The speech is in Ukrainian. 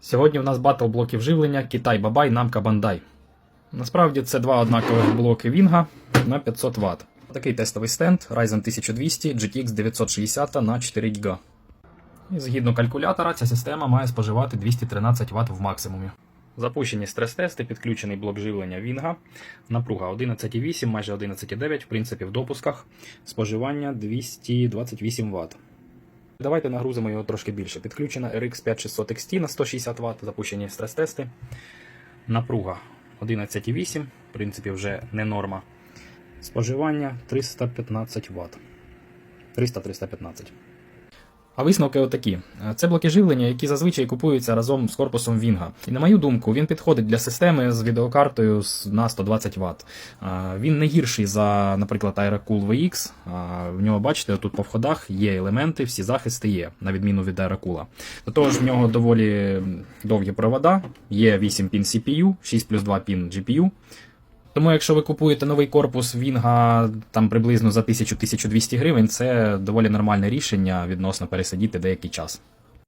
Сьогодні в нас батл блоків живлення Китай Бабай, Намка Бандай. Насправді це два однакових блоки Вінга на 500 Вт. Такий тестовий стенд Ryzen 1200 GTX 960 на 4 ГБ. І згідно калькулятора, ця система має споживати 213 Вт в максимумі. Запущені стрес-тести, підключений блок живлення Вінга, напруга 11,8, майже 11,9, в принципі, в допусках, споживання 228 Вт. Давайте нагрузимо його трошки більше. Підключена RX 5600 XT на 160 Вт, запущені стрес-тести. Напруга 11,8, в принципі, вже не норма. Споживання 315 Вт. 300-315. А висновки отакі. Це блоки живлення, які зазвичай купуються разом з корпусом Вінга. І на мою думку, він підходить для системи з відеокартою на 120 Вт. Він не гірший за, наприклад, Aerocool VX. В нього, бачите, тут по входах є елементи, всі захисти є, на відміну від Aerocool. До того ж, в нього доволі довгі провода, є 8 пін CPU, 6 плюс 2 пін GPU. Тому, якщо ви купуєте новий корпус Вінга там приблизно за 1000-1200 гривень, це доволі нормальне рішення відносно пересидіти деякий час.